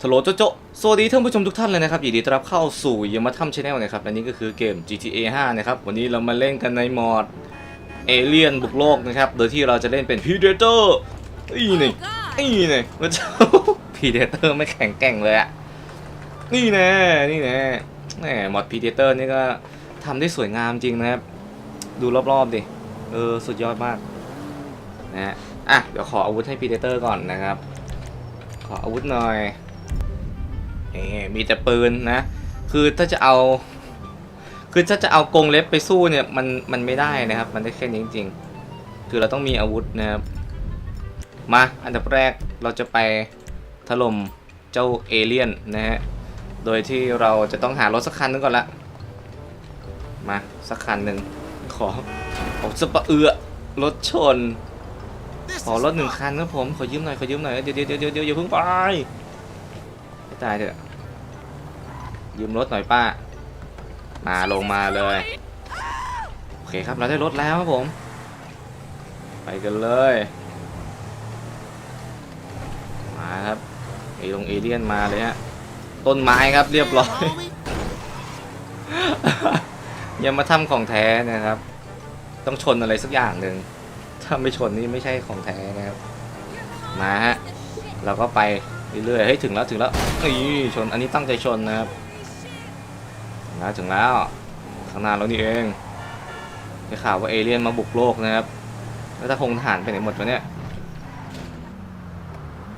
โลโลทโลโจโจสวัสดีท่านผู้ชมทุกท่านเลยนะครับยินดีต้อนรับเข้าสู่ยามาทัมชาแนลนะครับและนี่ก็คือเกม GTA 5 นะครับ วันนี้เรามาเล่นกันในโหมดเอเลียนบุกโลกนะครับ โดยที่เราจะเล่นเป็น Predator นี่นี่นี่นี่มันจะ Predator ไม่แข็งแกร่งเลยอะนี่แน่นี่แน่แหมมอด Predator นี่ก็ทำได้สวยงามจริงนะครับ ดูรอบๆดิ เออ สุดยอดมากนะฮะอะเดี๋ยวขออาวุธให้ Predator ก่อนนะครับ ขออาวุธหน่อย นี่มีแต่ปืนนะ คือถ้าจะเอา คือถ้าจะเอากรงเล็บไปสู้เนี่ยมันมันไม่ได้นะครับ มันได้แค่นี้จริงๆ คือเราต้องมีอาวุธนะครับ มาอันดับแรกเราจะไปถล่มเจ้าเอเลี่ยนนะฮะ โดยที่เราจะต้องหารถสักคันนึงก่อนละ มาสักคันหนึ่งขอขอสปะเอือรถชน ขอรถหนึ่งคันครับผม ขอยืมหน่อย ขอยืมหน่อย เดี๋ยวเดี๋ยวเดี๋ยวเดี๋ยวอย่าเพิ่งไปไม่ตายเถอะ ยืมรถหน่อยป้า มาลงมาเลย โอเคครับเราได้รถแล้วครับผม ไปกันเลย มาครับไอ้ลงเอเลี่ยนมาเลยฮะ ต้นไม้ครับเรียบร้อย อย่ามาทำของแท้นะครับ ต้องชนอะไรสักอย่างหนึ่ง ถ้าไม่ชนนี่ไม่ใช่ของแท้นะครับ มาฮะ เราก็ไปเรื่อยๆเฮ้ยถึงแล้วถึงแล้วนี่ชน อันนี้ตั้งใจชนนะครับ แล้วถึงแล้วข้างหน้าเรานี่เองได้ข่าวว่าเอเลี่ยนมาบุกโลกนะครับ แล้วถ้าพงทหารไปไหนหมดวะเนี่ย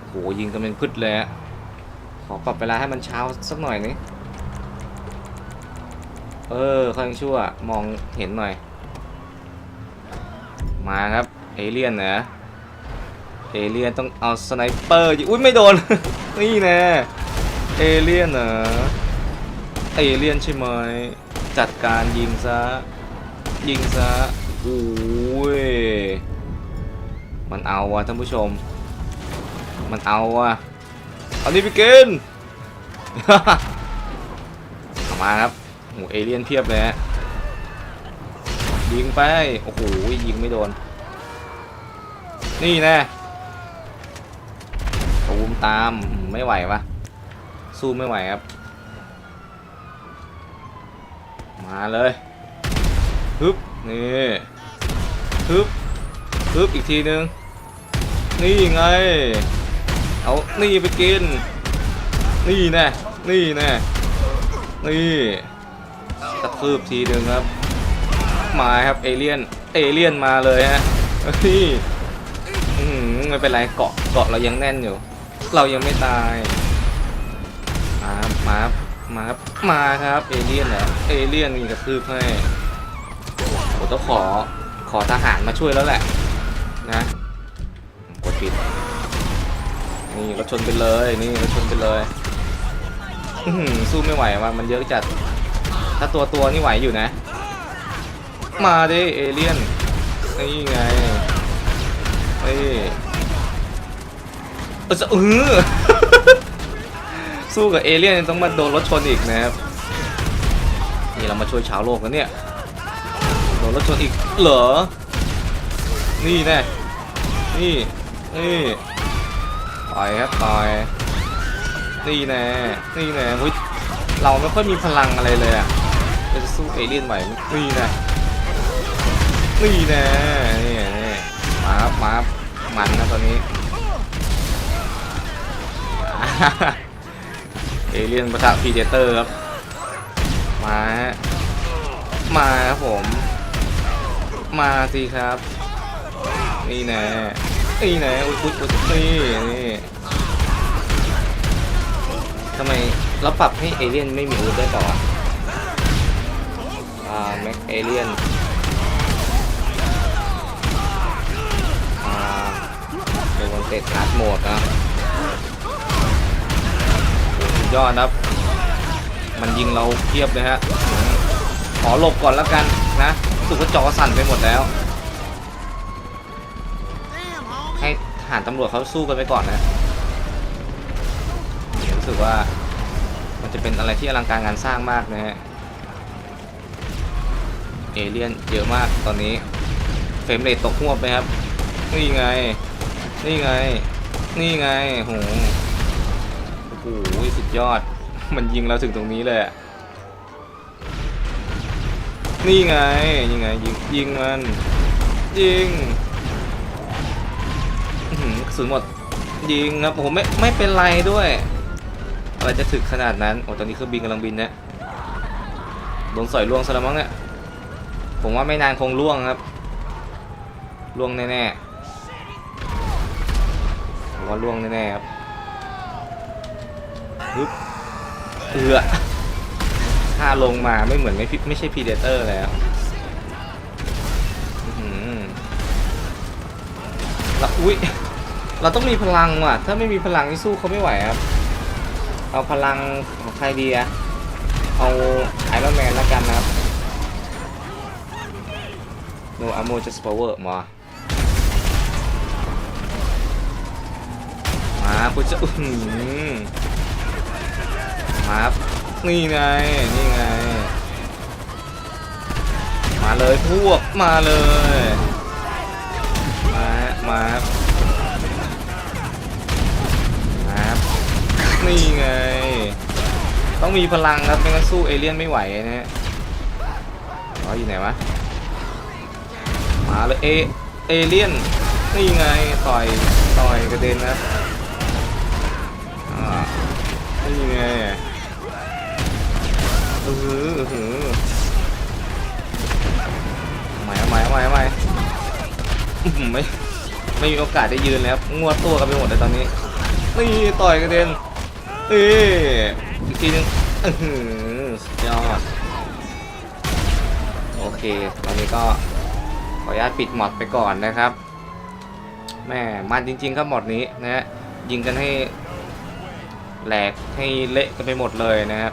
โหยิงกันเป็นพืชเลยขอปรับเวลาให้มันเช้าสักหน่อยนึงเออค่อยยังชั่วมองเห็นหน่อย มาครับเอเลี่ยนนะเอเลี่ยนต้องเอาสไนเปอร์อุ้ยไม่โดน นี่แน่เอเลี่ยนเหรอ เอเลี่ยนใช่ไหมจัดการยิงซะ ยิงซะโอ้ยมันเอาว่ะท่านผู้ชม มันเอาว่ะเอานี่ไปกินเอามาครับโหเอเลี่ยนเพียบเลยฮะยิงไป โอ้โห ยิงไม่โดน นี่แน่ตูมตามอืมไม่ไหวปะสู้ไม่ไหวครับ มาเลยฮึบนี่ฮึบฮึบอีกทีนึง นี่ไง เอา นี่ไปกิน นี่แน่นี่แน่นี่ตะคืบทีนึงครับ มาครับเอเลี่ยน เอเลี่ยนมาเลยฮะนี่อไม่เป็นไรเกาะเกาะเรายังแน่นอยู่ เรายังไม่ตายมามาครับ มาครับ มาครับ เอเลี่ยนเหรอเอเลี่ยนนี่กระทืบให้ผมต้องขอขอทหารมาช่วยแล้วแหละ นะกดปิด นี่รถชนไปเลย นี่รถชนไปเลยสู้ไม่ไหวว่ามันเยอะจัด ถ้าตัวตัวนี่ไหวอยู่นะ มาดิเอเลี่ยน นี่ไงนี่เออเออ สู้กับเอเลี่ยนต้องมาโดนรถชนอีกนะครับนี่เรามาช่วยชาวโลกกันเนี่ยโดนรถชนอีกเหรอ นี่แน่นี่ นี่ต่อยครับต่อยนี่แน่นี่แน่เฮ้ยเราไม่ค่อยมีพลังอะไรเลยอะเราจะสู้เอเลี่ยนไหวหนี่แน่นี่แน่นี่นี่มาครับมาครับมันนะตอนนี้ เอเลียนประทะพีเดเตอร์ครับ มาฮะมาครับผม มาสิครับ นี่แน่นี่แน่อุ๊ยอุ๊ยอุ๊ยนี่นี่ทำไมเราปรับให้เอเลียนไม่มีอาวุธได้ต่อวะอ่าแม็กเอเลียนอ่าเป็นวันเตะฮาร์ดโหมดนะโอ้โหสุด ยอดครับ มันยิงเราเทียบเลยฮะ ขอหลบก่อนแล้วกันนะรู้สึกว่าจอสั่นไปหมดแล้ว ให้ทหารตำรวจเขาสู้กันไปก่อนนะรู้สึกว่ามันจะเป็นอะไรที่อลังการงานสร้างมากนะฮะ เอเลี่ยนเยอะมากตอนนี้ เฟรมเรทตกหัวไปครับ นี่ไง นี่ไง นี่ไงโห สุดยอด มันยิงเราถึงตรงนี้เลยนี่ไงนี่ไงยิงยิงมันยิงกระสุนหมดยิงครับโอ้โหไม่ไม่เป็นไรด้วยอะไรจะถึกขนาดนั้นโอ้ตอนนี้เครื่องบินกำลังบินนะโดนสอยล่วงซะแล้วมั้งเนี่ยผมว่าไม่นานคงล่วงครับล่วงแน่ๆผมว่าล่วงแน่ๆครับ ฮึบเอือถ้าลงมาไม่เหมือนไม่ไม่ใช่พีเดเตอร์แล้วอื้อหือแล้วอุ้ยเราต้องมีพลังว่ะ ถ้าไม่มีพลังนี่สู้เขาไม่ไหวครับ เอาพลังของใครดีอะเอาไอรอนแมนแล้วกันนะครับ no ammo just power มา มาคุณจะอื้อ มาครับนี่ไง นี่ไง มาเลยพวก มาเลย มา มาครับครับ นี่ไง ต้องมีพลังครับไม่งั้นสู้เอเลี่ยนไม่ไหวนะฮะอ๋ออยู่ไหนวะ มาเลยเอ เอเลี่ยน นี่ไง ต่อย ต่อยกระเด็นนะอ่านี่ไง อือหือใหม่ใหม่ใหม่ใหม่ไม่ไม่มีโอกาสได้ยืนแล้วงวดตัวกันไปหมดเลยตอนนี้นี่ต่อยกระเด็นเอ้อีกทีนึงอือหือยอดโอเค ตอนนี้ก็ขออนุญาตปิดหมอดไปก่อนนะครับแม่มันจริง ๆ ครับหมอดนี้นะฮะยิงกันให้แหลกให้เละกันไปหมดเลยนะครับ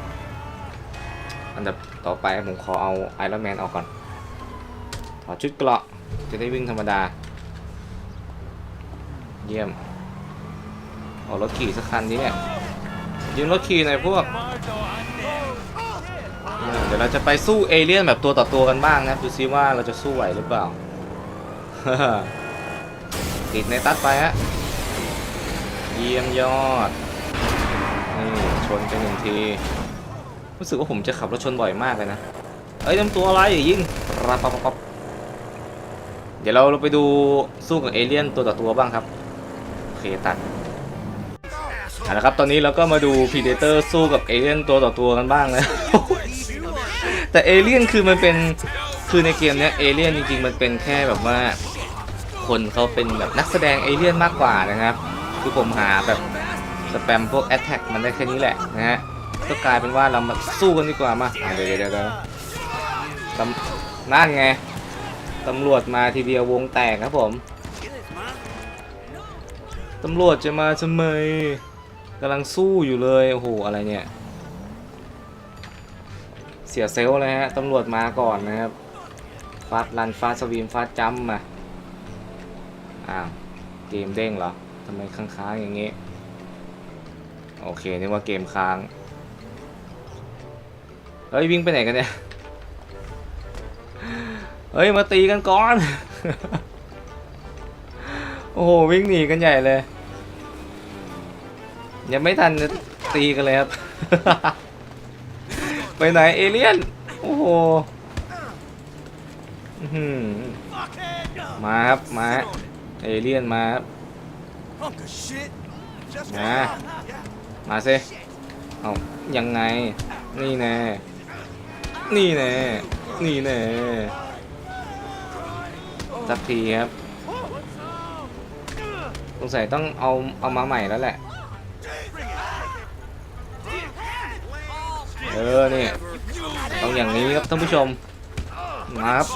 อันดับต่อไปผมขอเอาไอรอนแมนออกก่อนถอดชุดเกราะจะได้วิ่งธรรมดา เยี่ยมเอารถขี่สักคันนี้เนี่ยยืมรถขี่หน่อยพวก เดี๋ยวเราจะไปสู้เอเลี่ยนแบบตัวต่อตัวกันบ้างนะดูซิว่าเราจะสู้ไหวหรือเปล่าติดในตัดไปฮะเยี่ยมยอด นี่ ชนกันหนึ่งที รู้สึกว่าผมจะขับรถชนบ่อยมากเลยนะ เอ้ยทำตัวอะไรยิงรับปั๊บปั๊บปั๊บเดี๋ยวเราไปดูสู้กับเอเลี่ยนตัวต่อตัวบ้างครับโอเคตัดเอาละครับตอนนี้เราก็มาดู Predator สู้กับเอเลี่ยนตัวต่อตัวกันบ้างนะแต่เอเลี่ยนคือมันเป็นคือในเกมเนี้ยเอเลี่ยนจริงๆมันเป็นแค่แบบว่าคนเขาเป็นแบบนักแสดงเอเลี่ยนมากกว่านะครับ คือผมหาแบบสแปมพวกแอตแทกมันได้แค่นี้แหละนะฮะ ก็กลายเป็นว่าเรามาสู้กันดีกว่ามาเดี๋ยวเดี๋ยวเดี๋ยวเดี๋ยวตำนั่นไงตำรวจมาทีเดียววงแตกครับผมตำรวจจะมาทำไมกำลังสู้อยู่เลยโอ้โหอะไรเนี่ยเสียเซลเลยฮะตำรวจมาก่อนนะครับฟาดรันฟาดสวีมฟาดจัมมาอ้าวเกมเด้งเหรอทำไมค้างๆอย่างงี้โอเคนึกว่าเกมค้าง เฮ้ยวิ่งไปไหนกันเนี่ย เฮ้ยมาตีกันก่อน โอ้โหวิ่งหนีกันใหญ่เลย ยังไม่ทันตีกันเลยครับ ไปไหนเอเลี่ยน โอ้โหมาครับ มาเอเลี่ยนมาครับมา มาสิเอายังไง นี่แน่ นี่แน่ นี่แน่ สักทีครับ สงสัยต้องเอาเอามาใหม่แล้วแหละ เออนี่ต้องอย่างนี้ครับท่านผู้ชม มาครับ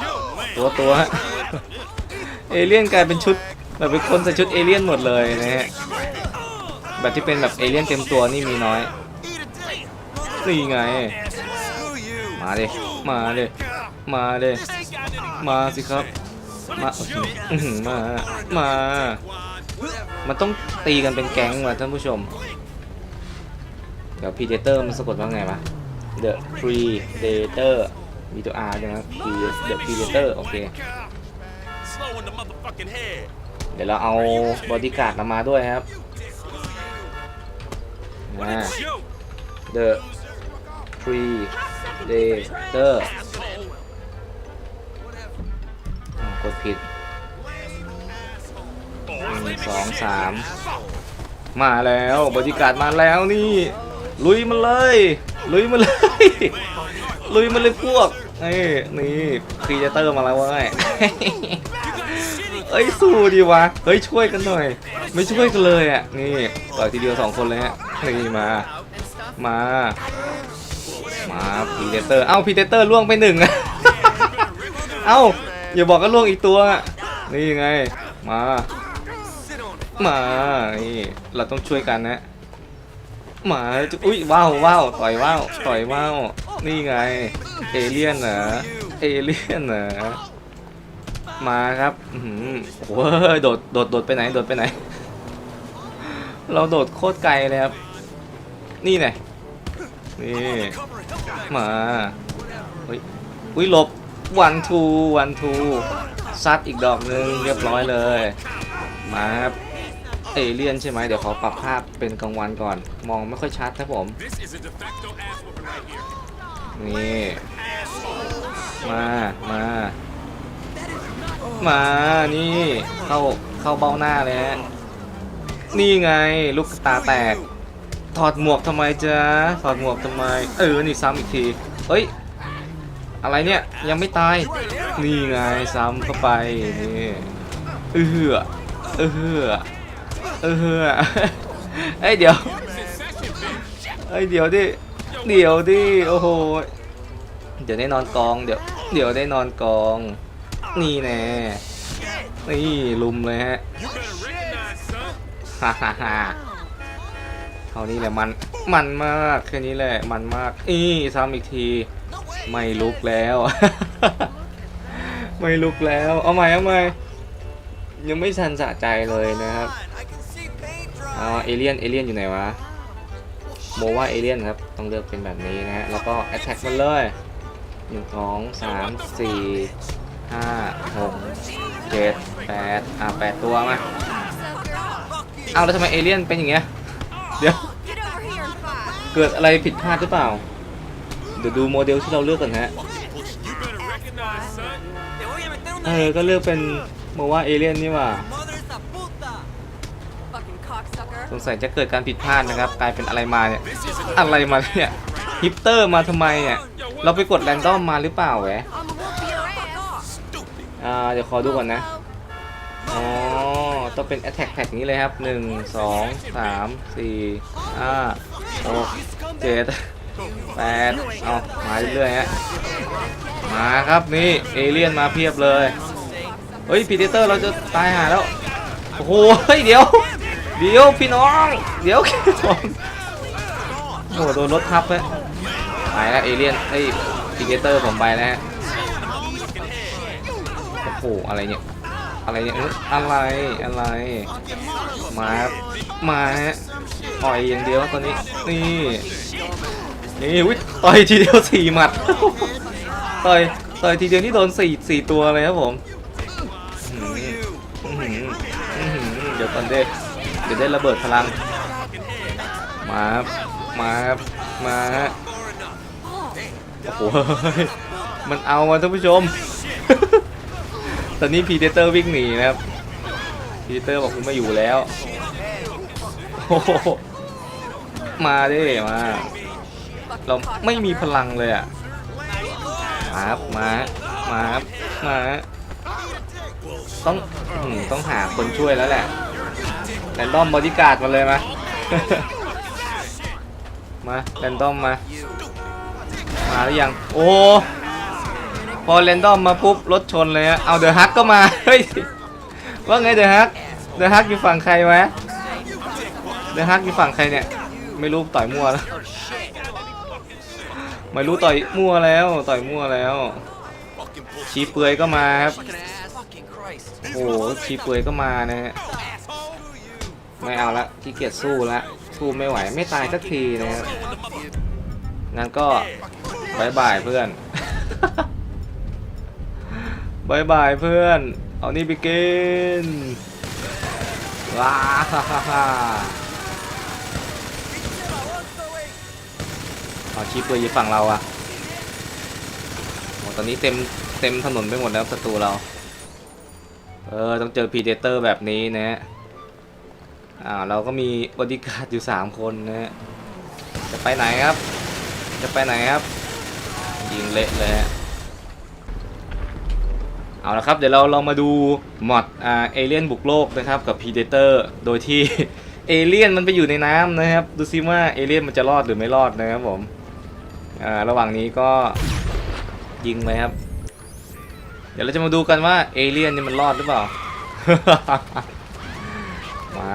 ตัวตัวฮะเอเลี่ยนกลายเป็นชุดแบบเป็นคนใส่ชุดเอเลี่ยนหมดเลยนะฮะ แบบที่เป็นแบบเอเลี่ยนเต็มตัวนี่มีน้อยนี่ไง you. มาดิมาดิมาดิมาสิครับ มาอื้อหือมา มา มันต้องตีกันเป็นแก๊งว่ะท่านผู้ชม เดี๋ยว Predator มันสะกดว่าไงวะ The Predator มีตัว R ด้วยนะ Pre- The Predator โอเค เดี๋ยวเราเอาบอดี้การ์ดมามาด้วยครับนอ่า The Three Day The อ้าวกดผิดหนึ่งสองสามมาแล้วบริการมาแล้วนี่ ลุยมันเลย ลุยมันเลย ลุยมันเลยพวกนี่นี่ครีเอเตอร์มาแล้วเว้ยเอ้ยสู้ดีวะเฮ้ยช่วยกันหน่อย ไม่ช่วยกันเลยอะนี่ต่อยทีเดียวสองคนเลยฮะนี่มา มา มาพีเดเตอร์เอ้าพีเดเตอร์ล่วงไปหนึ่งเอ้าอย่าบอกก็ล่วงอีกตัว นี่ไง มา มานี่เราต้องช่วยกันนะมาอุ้ยว้าวว้าวต่อยว้าวต่อยว้าวนี่ไง เอเลี่ยนเหรอเอเลี่ยนเหรอมาครับอื้อหือโอ้ยโดดโดดโดดไปไหนโดดไปไหน เราโดดโคตรไกลเลยครับนี่ไง นี่มาเฮ้ยอุ้ยหลบวันทูวันทูซัดอีกดอกหนึ่งเรียบร้อยเลย มาครับเอเลี่ยนใช่ไหมเดี๋ยวขอปรับภาพเป็นกลางวันก่อน มองไม่ค่อยชัดครับผม นี่ มา มา มา นี่ เข้า เข้าเบ้าหน้าเลยฮะ นี่ไง ลูกตาแตก ถอดหมวกทำไมจ๊ะถอดหมวกทำไม เออ นี่ซ้ำอีกที เฮ้ย อะไรเนี่ย ยังไม่ตาย นี่ไงซ้ำเข้าไปนี่เออเออเออเอ้ยเดี๋ยวเอ้ยเดี๋ยวดิ เดี๋ยวดิ โอ้โห เดี๋ยวได้นอนกอง เดี๋ยว เดี๋ยวได้นอนกอง นี่แน่นี่ลุมเลยฮะฮ่าฮ่าฮ่า เท่านี้แหละมันมันมากแค่นี้แหละมันมากอีซ้ำอีกที ไม่ลุกแล้ว ไม่ลุกแล้ว เอาใหม่เอาใหม่ยังไม่ทันสะใจเลยนะครับ I can see paint dry. อ่าเอเลียนเอเลียนอยู่ไหนวะโมว่าเอเลียนครับต้องเลือกเป็นแบบนี้นะฮะแล้วก็แอ t แทกมันเลยหนึ่งสองสามสี่ห้าหกเจ็ดแปดอ่าแปดตัวมาเอาแล้วทำไมเอเลี่ยนเป็นอย่างเงี้ย เดี๋ยว Get over here and fight. เกิดอะไรผิดพลาดหรือเปล่า เดี๋ยวดูโมเดลที่เราเลือกกันฮะ You better recognize, son. Te voy a meter เอ una อก็เลือกเป็นโมว่าเอเลี่ยนนี่หว่า madre esa puta. Fucking cocksucker. สงสัยจะเกิดการผิดพลาดนะครับ กลายเป็นอะไรมาเนี่ย อะไรมาเนี่ยฮิปเตอร์มาทำไมเนี่ย เราไปกดแรนดอมมาหรือเปล่าแหวะ I'm gonna whoop your ass. Stupid. อ่า เดี๋ยวขอดูก่อนนะ อ๋อ ต้องเป็น attack tag นี้เลยครับ 1 2 3 4 5 6 7 8เอามาเรื่อยๆฮะ มาครับนี่เอเลี่ยนมาเพียบเลย เฮ้ยพีเดเตอร์เราจะตายหาแล้ว โอ้โหเดี๋ยว เดี๋ยวพี่น้อง เดี๋ยวโอ้โหโดนรถทับเลยตายแล้วเอเลี่ยนเฮ้ยพีเดเตอร์ผมไปแล้วฮะ โอ้โหอะไรเนี่ย อะไรเนี่ยเอ้ยอะไรอะไร มาครับมาฮะต่อยอย่างเดียวตอนนี้ นี่นี่วิต่อยทีเดียวสี่หมัด ต่อยต่อยทีเดียวนี่โดนสี่สี่ตัวเลยครับผมอื้อหืออื้อหือเดี๋ยวก่อนเด้เดี๋ยวได้ระเบิดพลัง มาครับมาครับมาฮะโอ้โห มันเอามาท่านผู้ชม ตอนนี้พีเดเตอร์วิ่งหนีนะครับพีเดเตอร์บอกคุณไม่อยู่แล้วโอ้โหมาดิมา เราไม่มีพลังเลยอะมาครับมามาครับมาต้องอต้องหาคนช่วยแล้วแหละแรนดอมบอดี้การ์ดมาเลยมามาแรนดอมมา มาหรือยัง โอ้ อเรนดอมมาปุ๊บรถชนเลยฮะเอาเดอะฮักก็มาเฮ้ยว่าไงเดอะฮักเดอะฮักอยู่ฝั่งใครวะเดอะฮักอยู่ฝั่งใครเนี่ยไม่รู้ต่อยมั่วแล้วไม่รู้ต่อยมั่วแล้วต่อยมั่วแล้ว ชีเปือยก็มาครับโอ้โหชีเปือยก็มานะฮะไม่เอาละขี้เกียจสู้ละสู้ไม่ไหวไม่ตายสักทีนะครับงั้นก็บายบายเพื่อน บายบายเพื่อน เอานี่ไปกิน ว้าฮ่าฮ่าฮ่าเอาชีพเปลือยอยู่ฝั่งเราอะโอตอนนี้เต็มเต็มถนนไปหมดแล้วศัตรูเรา เออ ต้องเจอพีเดเตอร์แบบนี้นะฮะ อ่า เราก็มีบอดี้การ์ดอยู่ 3 คนนะฮะ จะไปไหนครับ จะไปไหนครับ ยิงเละเลยฮะ เอาละครับ เดี๋ยวเราลองมาดูมอดอ่าเอเลี่ยนบุกโลกนะครับกับพีเดเตอร์โดยที่ เอเลี่ยนมันไปอยู่ในน้ำนะครับ ดูซิว่าเอเลี่ยนมันจะรอดหรือไม่รอดนะครับผมอ่าระหว่างนี้ก็ยิงเลยครับ เดี๋ยวเราจะมาดูกันว่าเอเลี่ยนนี่มันรอดหรือเปล่า มา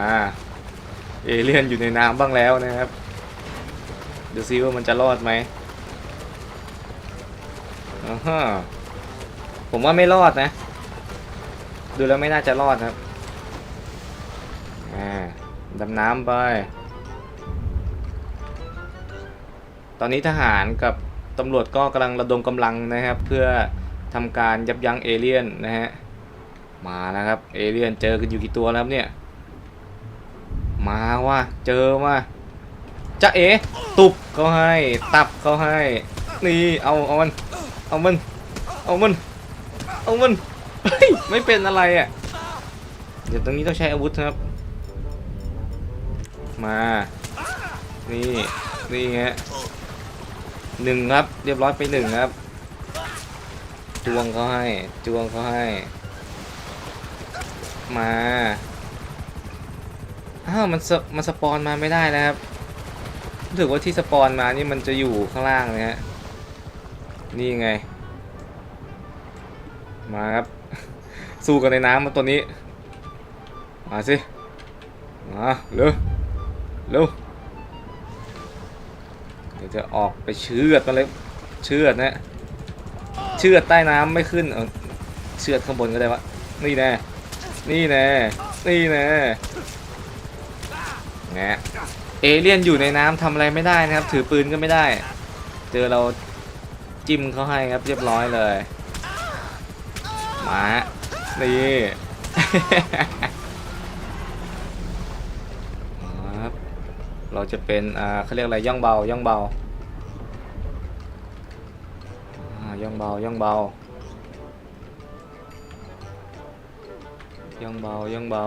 เอเลี่ยนอยู่ในน้ำบ้างแล้วนะครับดูซิว่ามันจะรอดไหมอ่าฮะ ผมว่าไม่รอดนะ ดูแล้วไม่น่าจะรอดครับอ่าดำน้ำไป ตอนนี้ทหารกับตำรวจก็กำลังระดมกำลังนะครับ เพื่อทำการยับยั้งเอเลี่ยนนะฮะ มาแล้วครับเอเลี่ยนเจอกันอยู่กี่ตัวแล้วเนี่ย มาว่าเจอว่าจะเอตุบเขาให้ ตับเขาให้ นี่เอาเอามัน เอามัน เอามัน เอามันเฮ้ยไม่เป็นอะไรอะ เดี๋ยวตรงนี้ต้องใช้อาวุธครับ มา นี่ นี่ฮะหนึ่งครับ เรียบร้อยไปหนึ่งครับ จวงเขาให้ จวงเขาให้ มา อ้าว มันสมันสปอนมาไม่ได้นะครับรู้สึกว่าที่สปอนมานี่มันจะอยู่ข้างล่างนะฮะ นี่ไง มาครับ สู้กันในน้ำมาตัวนี้ มาสิ มาเร็วเร็วเดี๋ยวจะออกไปเชือดมาเลยเชือดนะเชือดใต้น้ำไม่ขึ้นเชือดข้างบนก็ได้วะนี่แน่นี่แน่นี่แน่แงเอเลี่ยนอยู่ในน้ำทำอะไรไม่ได้นะครับ ถือปืนก็ไม่ได้ เจอเราจิ้มเขาให้ครับเรียบร้อยเลย มาฮะนี่ ครับ เราจะเป็นอ่าเขาเรียกอะไรย่องเบาย่องเบาอ่าย่องเบาย่องเบาย่องเบาย่องเบา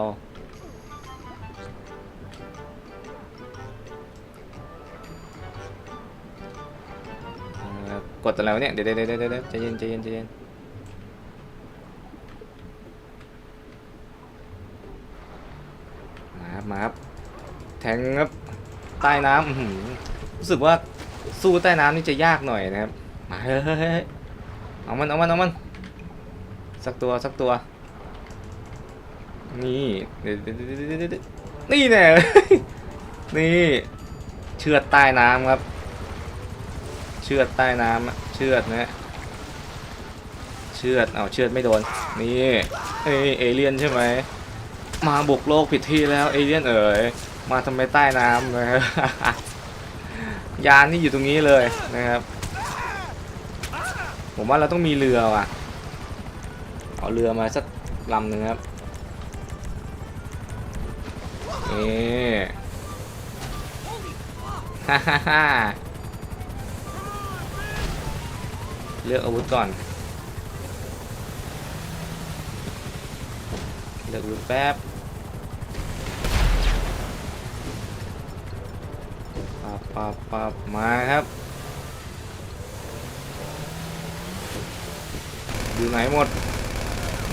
อ่ากดอะไรวะเนี่ยเดี๋ยวเดี๋ยวเดี๋ยวเดี๋ยวใจเย็นใจเย็นใจเย็น มาครับมาครับ แทงครับใต้น้ำอื้อหือรู้สึกว่าสู้ใต้น้ำนี่จะยากหน่อยนะครับมาเฮ้ยเฮ้ยเฮ้ยเอามันเอามันเอามันสักตัวสักตัว นี่เดี๋ยวเดี๋ยวเดี๋ยวเดี๋ยวเดี๋ยวนี่แน่ นี่ เชือดใต้น้ำครับ เชือดใต้น้ำอะเชือดนะฮะเชือดเอาเชือดไม่โดน นี่เอยเอเลี่ยนใช่ไหม มาบุกโลกผิดที่แล้วเอเลี่ยนเอ๋ย มาทำไมใต้น้ำนะครับยานนี่อยู่ตรงนี้เลยนะครับ ผมว่าเราต้องมีเรือว่ะ เอาเรือมาสักลำหนึ่งครับนี่ฮ่าฮ่าฮ่าเลือกอาวุธก่อน เลือกอาวุธแป๊บ ปับปับมาครับ อยู่ไหนหมด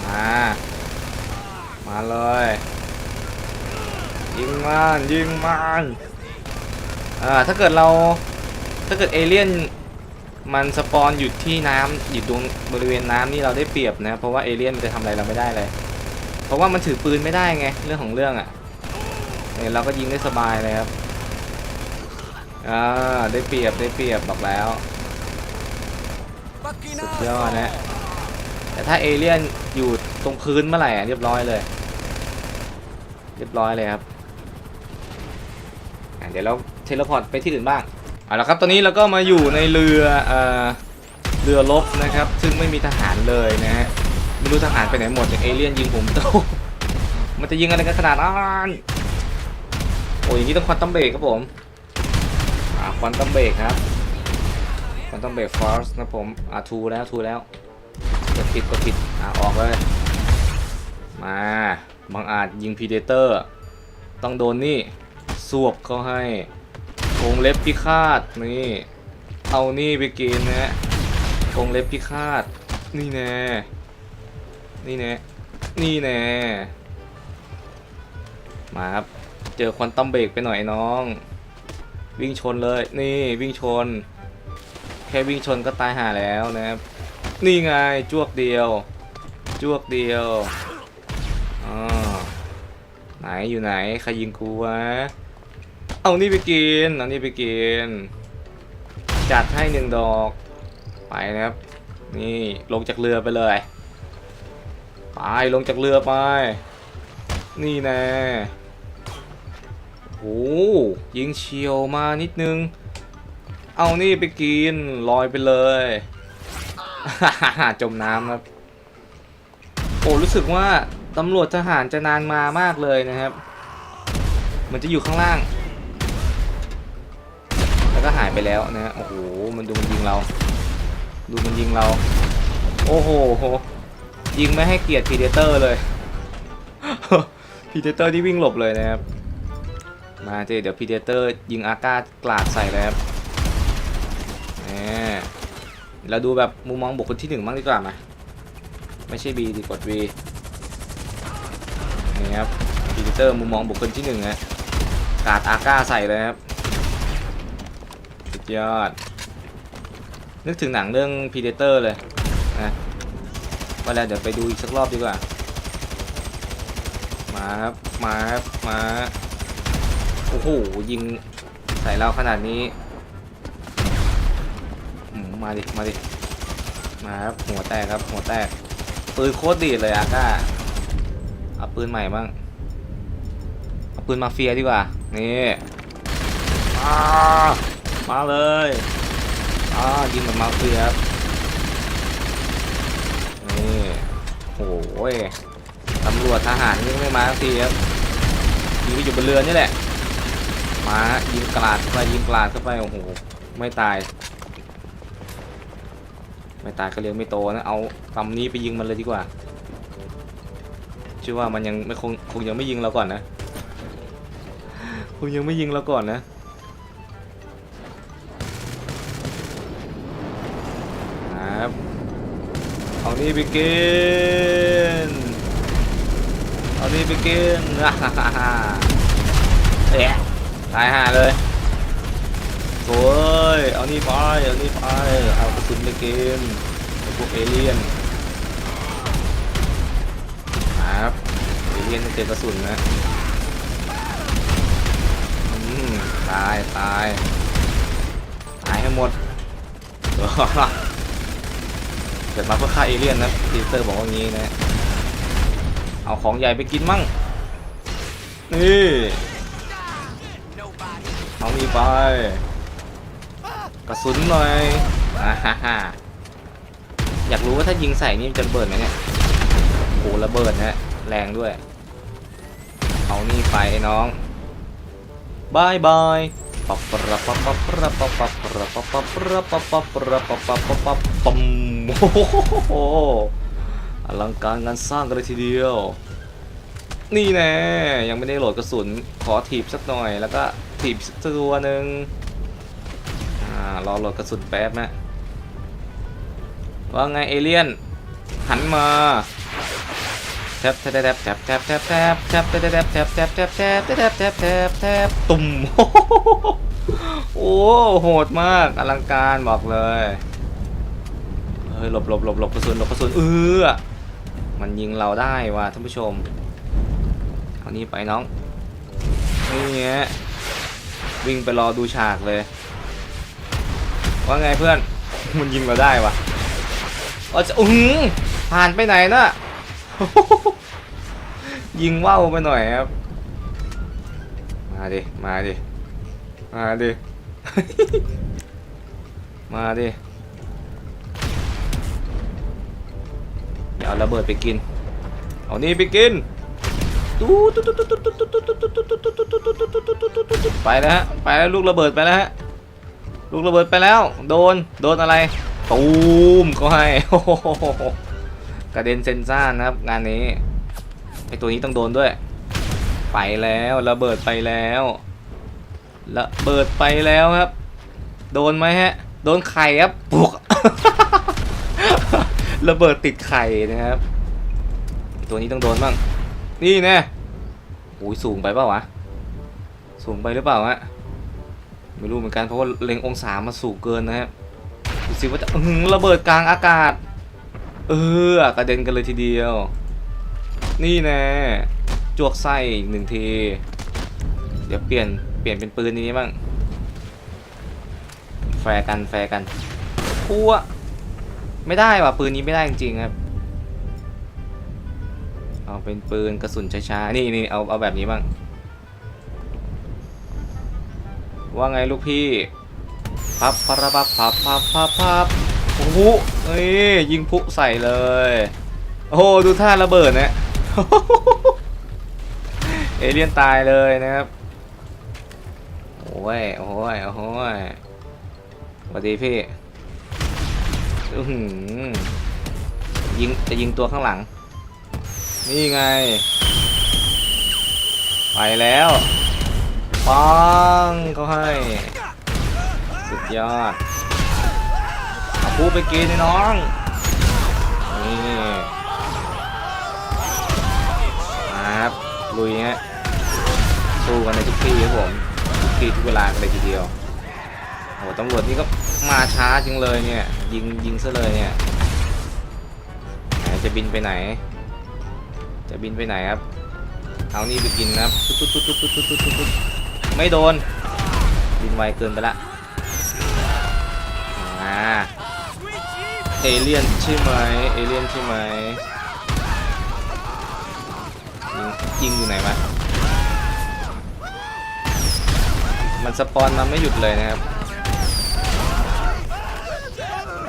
มา มาเลย ยิงมันยิงมันอ่าถ้าเกิดเราถ้าเกิดเอเลี่ยนมันสปอนอยู่ที่น้ำอยู่ตรงบริเวณน้ำนี่เราได้เปรียบนะ เพราะว่าเอเลี่ยนมันจะทำอะไรเราไม่ได้เลย เพราะว่ามันถือปืนไม่ได้ไงเรื่องของเรื่องอะ่ะเนี่ยเราก็ยิงได้สบายเลยครับ อ่าได้เปรียบได้เปรียบบอกแล้ว Fucking สุดยอดนะแต่ถ้าเอเลี่ยนอยู่ตรงพื้นเมื่อไหร่อะเรียบร้อยเลย เรียบร้อยเลยครับอะเดี๋ยวเราเทเลพอร์ตไปที่อื่นบ้างเอาละครับตอนนี้เราก็มาอยู่ในเรือเอ่อเรือรบนะครับ ซึ่งไม่มีทหารเลยนะฮะไม่รู้ทหารไปไหนหมดอย่างเอเลี่ยนยิงผมโตมันจะยิงอะไรกันขนาดนั้นโอ้ยอย่างนี้ต้องควันตัมเบรกครับผมอ่า ควันตัมเบรกครับมันต้องเบรกฟอร์สนะผมอะทูแล้วทูแล้วกดผิดกดผิดอะออกเลย มาบางอาจยิงพีเดเตอร์ ต้องโดนนี่สวบเขาให้วงเล็บพิฆาตนี่เอานี่ไปกินนะวงเล็บพิฆาตนี่แน่นี่แน่นี่แน่มาครับเจอควันตัมเบรกไปหน่อยน้อง วิ่งชนเลยนี่วิ่งชน แค่วิ่งชนก็ตายห่าแล้วนะครับนี่ไงจวกเดียว จวกเดียวอ๋อไหนอยู่ไหนใครยิงกูวะเอานี่ไปกินเอานี่ไปกิน จัดให้หนึ่งดอกไปนะครับ นี่ลงจากเรือไปเลยไปลงจากเรือไป นี่แน่ หยิงเฉียวมานิดนึง เอานี่ไปกินลอยไปเลย จมน้ำครับ โอ้รู้สึกว่าตำรวจทหารจะนานมามากเลยนะครับ เหมือนจะอยู่ข้างล่าง แล้วก็หายไปแล้วนะฮะโอ้โหมันดูมันยิงเรา ดูมันยิงเรา โอ้โหยิงไม่ให้เกียรติพีเดเตอร์เลยพีเดเตอร์ที่วิ่งหลบเลยนะครับ มาเจเดี๋ยวพีเดเตอร์ยิงอาก้ากลาดใส่เลยครับแหมเราดูแบบมุมมองบุคคลที่หนึ่งบ้างดีกว่าไหมไม่ใช่ B ดีกด V นี่ครับพีเดเตอร์มุมมองบุคคลที่หนึ่งนะกาดอาก้าใส่เลยครับสุดยอด นึกถึงหนังเรื่อง Predator เลยนะว่าแล้วเดี๋ยวไปดูอีกสักรอบดีกว่า มาครับ มาครับ มา อ้โหยิงใส่เราขนาดนี้มาดิ มาดิ มาครับ หัวแตกครับ หัวแตก ปืนโคตรดีเลยอาก้าเอาปืนใหม่บ้าง เอาปืนมาเฟียดีกว่า นี่มามาเลยอ่ายิงแบบมาเฟียครับ นี่โอ้ยตำรวจทหารยังไม่มาสักทีครับยิงไปอยู่บนเรือนี่แหละายิงกราดเข้าไปยิงกราดเข้าไปโอ้โหไม่ตาย ไม่ตายก็เลี้ยงไม่โตนะเอาลำนี้ไปยิงมันเลยดีกว่าชื่อว่ามันยังไม่คงคงยังไม่ยิงเราก่อนนะคงยังไม่ยิงเราก่อนนะครับเอานี่ไปกินเอานี่ไปกินเอ๊ะ ตายห่าเลยโอ้ยเอานี่ไปเอานี่ไปเอากระสุนไปกินไอพวกเอเลี่ยนครับเอเลี่ยนเจอกระสุนนะอืมตายตายตายให้หมดเกิดมาเพื่อฆ่าเอเลี่ยนนะพีเตอร์บอกว่างี้นะ เอาของใหญ่ไปกินมั่งนี่ เอานี่ไป กระสุนหน่อยอ่าฮ่าฮ่าอยากรู้ว่าถ้ายิงใส่นี่มันจะเบิดไหมเนี่ยโอ้ระเบิดนะแรงด้วย เอานี่ไปไอ้น้องบายบายปับปะระปับปับปะระปับปับปะระปับปับปะระปับปับปะระปับปับปับปับปั๊มโอ้โหอลังการงานสร้างกันเลยทีเดียว นี่แน่ยังไม่ได้โหลดกระสุนขอถีบสักหน่อยแล้วก็ถีบตัวหนึ่งอ่ารอโหลดกระสุนแป๊บนะว่าไงเอเลี่ยน หันมาแทบแทบแทบแทบแทบแทบแทบแทบแทบแทบแทบแทบแทบแทบแทบแทบแทบแทบตุ่มโอ้โหดมากอลังการบอกเลยเฮ้ยหลบหลบหลบหลบกระสุนหลบกระสุนเออมันยิงเราได้ว่ะท่านผู้ชมเอานี่ไปน้องนี่เงี้ย วิ่งไปรอดูฉากเลย ว่าไงเพื่อน มันยิงเราได้วะอ๋อจะอื้อหือผ่านไปไหนน่ะยิงว่าวไปหน่อยครับ มาดิ มาดิ มาดิ มาดิ เดี๋ยวเอาระเบิดไปกิน เอานี่ไปกิน ไปแล้วฮะไปแล้วลูกระเบิดไปแล้วฮะลูกระเบิดไปแล้ว โดนโดนอะไรตูมก็ให้โอ้โหกระเด็นเซนซ่านะครับงานนี้ไอตัวนี้ต้องโดนด้วย ไปแล้วระเบิดไปแล้วระเบิดไปแล้วครับ โดนไหมฮะ โดนไข่ครับปุกระเบิดติดไข่นะครับ ตัวนี้ต้องโดนบ้าง นี่แน่โอ้ยสูงไปเปล่าวะ สูงไปหรือเปล่าฮะ ไม่รู้เหมือนกันเพราะว่าเล็งองศามาสูงเกินนะครับดูสิว่าจะระเบิดกลางอากาศ เออกระเด็นกันเลยทีเดียว นี่แน่จวกไส้อีกหนึ่งที เดี๋ยวเปลี่ยนเปลี่ยนเป็นปืนนี้บ้าง แฟร์กันแฟร์กันพัวไม่ได้ว่ะปืนนี้ไม่ได้จริงๆครับ เอาเป็นปืนกระสุนช้าๆ นี่นี่เอาเอาแบบนี้บ้าง ว่าไงลูกพี่ พับพับพับพับพับพับพับโอ้โหเอ้ยยิงพุใส่เลย โอ้โหดูท่าระเบิดนะเอเลี่ยนตายเลยนะครับ โอ้ย โอ้ย โอ้ยสวัสดีพี่อือหือยิงจะยิงตัวข้างหลัง นี่ไง ไปแล้วปังเขาให้ สุดยอดเอาพูไปกินน้อง นี่ครับลุยฮะสู้กันในทุกที่ครับผมทุกที่ทุกเวลากันเลยทีเดียวโอ้ตำรวจนี่ก็มาช้าจังเลยเนี่ย ยิงยิงซะเลยเนี่ยไหนจะบินไปไหน จะบินไปไหนครับ เอานี่ไปกินครับไม่โดน บินไวเกินไปละมาเอเลี่ยนใช่ไหมเอเลี่ยนใช่ไหมยิงอยู่ไหนวะมันสปอนมาไม่หยุดเลยนะครับ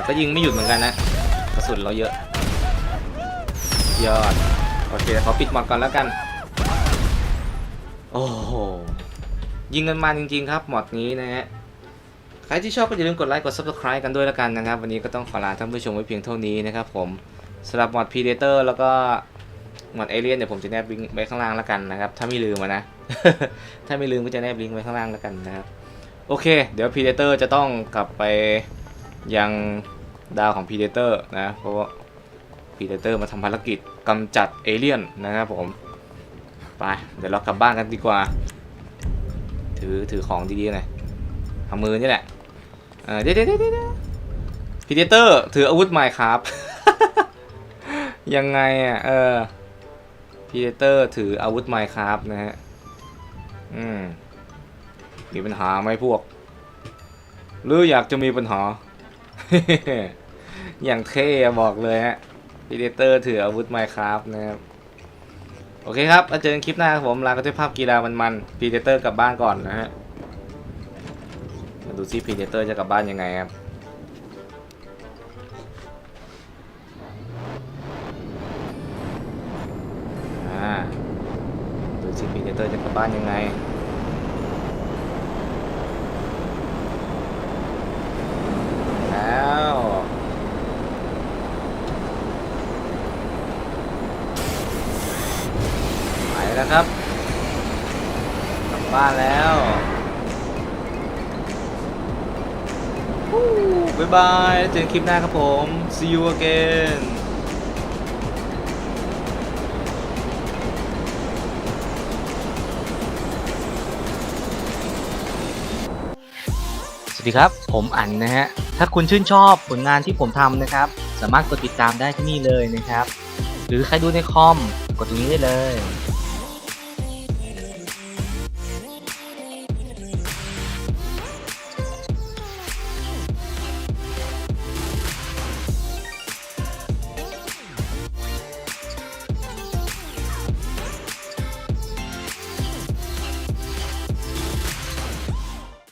ก็ยิงไม่หยุดเหมือนกันนะกระสุนเราเยอะยอด อเคขอปิดหมดก่อนแล้วกัน โอ้โห ยิงกันมาจริงๆครับหมดนี้นะฮะ ใครที่ชอบก็อย่าลืมกดไลค์กด subscribe กันด้วยแล้วกันนะครับ วันนี้ก็ต้องขอลาท่านผู้ชมไว้เพียงเท่านี้นะครับผมสำหรับหมด Predator แล้วก็หมด Alien เดี๋ยวผมจะแนบลิงก์ไว้ข้างล่างแล้วกันนะครับ ถ้าไม่ลืมนะ ถ้าไม่ลืมก็จะแนบลิงก์ไว้ข้างล่างแล้วกันนะครับ โอเค เดี๋ยว Predator จะต้องกลับไปยังดาวของ Predator นะ เพราะว่า Predator มาทำภารกิจกำจัดเอเลี่ยนนะครับผม ไป เดี๋ยวเรากลับบ้านกันดีกว่า ถือถือของดีๆหน่อยเอามือนี่แหละเออเดี๋ยวเดี๋ยวเดี๋ยวเดพีเดเตอร์ถืออาวุธใหม่ครับ ยังไงอะเออพีเดเตอร์ถืออาวุธใหม่ครับนะฮะ อืม มีปัญหาไหมพวก หรืออยากจะมีปัญหา อย่างเท่บอกเลยฮะ พีเดเตอร์ถืออาวุธไมค์ครับนะครับ โอเคครับแล้วเจอกันคลิปหน้าครับผมลากันด้วยภาพกีฬามันๆพีเดเตอร์กลับบ้านก่อนนะฮะ มาดูซิพีเดเตอร์จะกลับบ้านยังไงครับอ่าดูซิพีเดเตอร์จะกลับบ้านยังไงแล้วไป แล้วครับกลับบ้านแล้วบ๊ายบายเจอกันคลิปหน้าครับผม see you again สวัสดีครับ ผมอั๋นนะฮะ ถ้าคุณชื่นชอบผลงานที่ผมทำนะครับ สามารถกดติดตามได้ที่นี่เลยนะครับ หรือใครดูในคอม กดตรงนี้ได้เลย